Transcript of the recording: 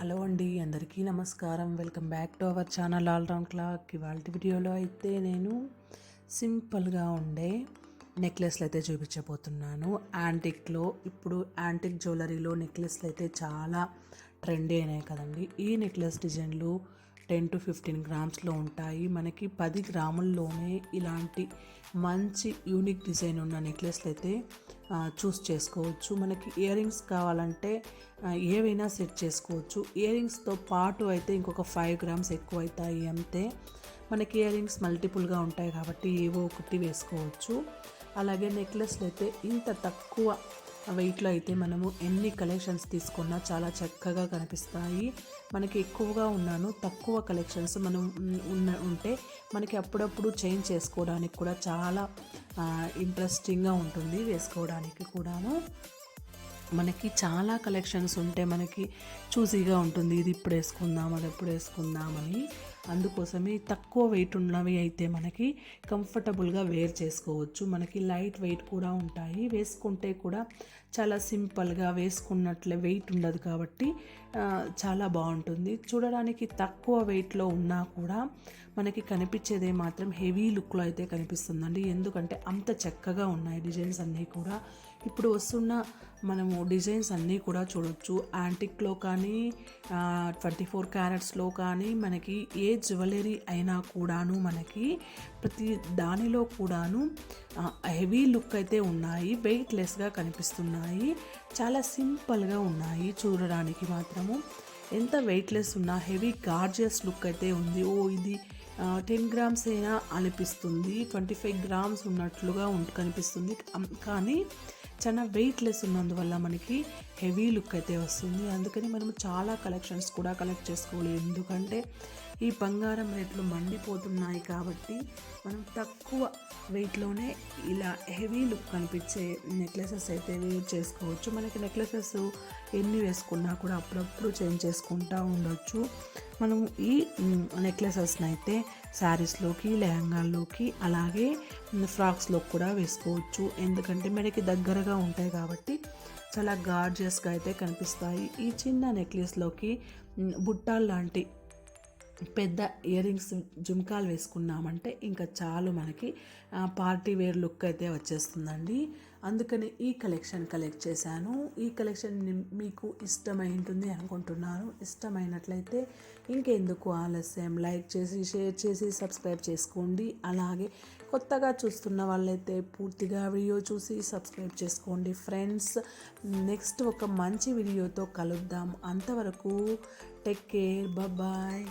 Hello అండి అందరికీ నమస్కారం. Welcome back to our channel all round clock. ఇవాళ వీడియోలో అయితే నేను సింపుల్గా ఉండే నెక్లెస్లు అయితే చూపించబోతున్నాను. యాంటిక్లో ఇప్పుడు యాంటిక్ జ్యువెలరీలో నెక్లెస్లు అయితే చాలా ట్రెండీ అయినాయి కదండి. ఈ నెక్లెస్ డిజైన్లు టెన్ టు ఫిఫ్టీన్ గ్రామ్స్లో ఉంటాయి. మనకి పది గ్రాముల్లోనే ఇలాంటి మంచి యూనిక్ డిజైన్ ఉన్న నెక్లెస్లు అయితే చూస్ చేసుకోవచ్చు. మనకి ఇయర్ రింగ్స్ కావాలంటే ఏవైనా సెట్ చేసుకోవచ్చు. ఇయర్ రింగ్స్తో పాటు అయితే ఇంకొక ఫైవ్ గ్రామ్స్ ఎక్కువ అవుతాయి అంతే. మనకి ఇయర్ రింగ్స్ మల్టిపుల్గా ఉంటాయి కాబట్టి ఏవో ఒకటి వేసుకోవచ్చు. అలాగే నెక్లెస్లు అయితే ఇంత తక్కువ వెయిట్లో అయితే మనము ఎన్ని కలెక్షన్స్ తీసుకున్నా చాలా చక్కగా కనిపిస్తాయి. మనకి ఎక్కువగా ఉన్నాను. తక్కువ కలెక్షన్స్ మనం ఉన్న ఉంటే మనకి అప్పుడప్పుడు చేంజ్ చేసుకోవడానికి కూడా చాలా ఇంట్రెస్టింగ్గా ఉంటుంది వేసుకోవడానికి కూడాను. మనకి చాలా కలెక్షన్స్ ఉంటే మనకి చూసీగా ఉంటుంది. ఇది ఇప్పుడు వేసుకుందాం అది ఎప్పుడు వేసుకుందామని అందుకోసమే తక్కువ వెయిట్ ఉన్నవి అయితే మనకి కంఫర్టబుల్గా వేర్ చేసుకోవచ్చు. మనకి లైట్ వెయిట్ కూడా ఉంటాయి. వేసుకుంటే కూడా చాలా సింపుల్గా వేసుకున్నట్లే వెయిట్ ఉండదు కాబట్టి చాలా బాగుంటుంది. చూడడానికి తక్కువ వెయిట్లో ఉన్నా కూడా మనకి కనిపించేదే మాత్రం హెవీ లుక్లో అయితే కనిపిస్తుందండి. ఎందుకంటే అంత చక్కగా ఉన్నాయి డిజైన్స్ అన్నీ కూడా. ఇప్పుడు వస్తున్న మనము డిజైన్స్ అన్నీ కూడా చూడొచ్చు. యాంటిక్లో కానీ ట్వంటీ ఫోర్ క్యారెట్స్లో కానీ మనకి ఏ జ్యువెలరీ అయినా కూడాను మనకి ప్రతి దానిలో కూడాను హెవీ లుక్ అయితే ఉన్నాయి. వెయిట్లెస్గా కనిపిస్తున్నాయి. చాలా సింపుల్గా ఉన్నాయి చూడడానికి మాత్రము. ఎంత వెయిట్లెస్ ఉన్నా హెవీ గార్జియస్ లుక్ అయితే ఉంది. ఓ ఇది టెన్ గ్రామ్స్ అయినా అనిపిస్తుంది. ట్వంటీ ఫైవ్ గ్రామ్స్ ఉన్నట్లుగా ఉంట కనిపిస్తుంది. కానీ చాలా వెయిట్లెస్ ఉన్నందువల్ల మనకి హెవీ లుక్ అయితే వస్తుంది. అందుకని మనం చాలా కలెక్షన్స్ కూడా కలెక్ట్ చేసుకోవాలి. ఎందుకంటే ఈ బంగారం రేట్లు మండిపోతున్నాయి కాబట్టి మనం తక్కువ వెయిట్లోనే ఇలా హెవీ లుక్ కనిపించే నెక్లెసెస్ అయితే వేర్ చేసుకోవచ్చు. మనకి నెక్లెసెస్ ఎన్ని వేసుకున్నా కూడా అప్పుడప్పుడు చేంజ్ చేసుకుంటూ ఉండొచ్చు. మనం ఈ నెక్లెసెస్ని అయితే శారీస్లోకి లెహంగాల్లోకి అలాగే ఫ్రాక్స్లోకి కూడా వేసుకోవచ్చు. ఎందుకంటే మనకి దగ్గరగా ఉంటాయి కాబట్టి చాలా గార్జియస్గా అయితే కనిపిస్తాయి. ఈ చిన్న నెక్లెస్లోకి బుట్టాలు లాంటి పెద్ద ఇయర్ రింగ్స్ జుమ్కాలు వేసుకున్నామంటే ఇంకా చాలు మనకి పార్టీ వేర్ లుక్ అయితే వచ్చేస్తుందండి. అందుకని ఈ కలెక్షన్ కలెక్ట్ చేశాను. ఈ కలెక్షన్ మీకు ఇష్టమై ఉంటుంది అనుకుంటున్నాను. ఇష్టమైనట్లయితే ఇంకెందుకు ఆలస్యం? లైక్ చేసి షేర్ చేసి సబ్స్క్రైబ్ చేసుకోండి. అలాగే కొత్తగా చూస్తున్న వాళ్ళైతే పూర్తిగా వీడియో చూసి సబ్స్క్రైబ్ చేసుకోండి. ఫ్రెండ్స్ నెక్స్ట్ ఒక మంచి వీడియోతో కలుద్దాం. అంతవరకు టేక్ కేర్. బాయ్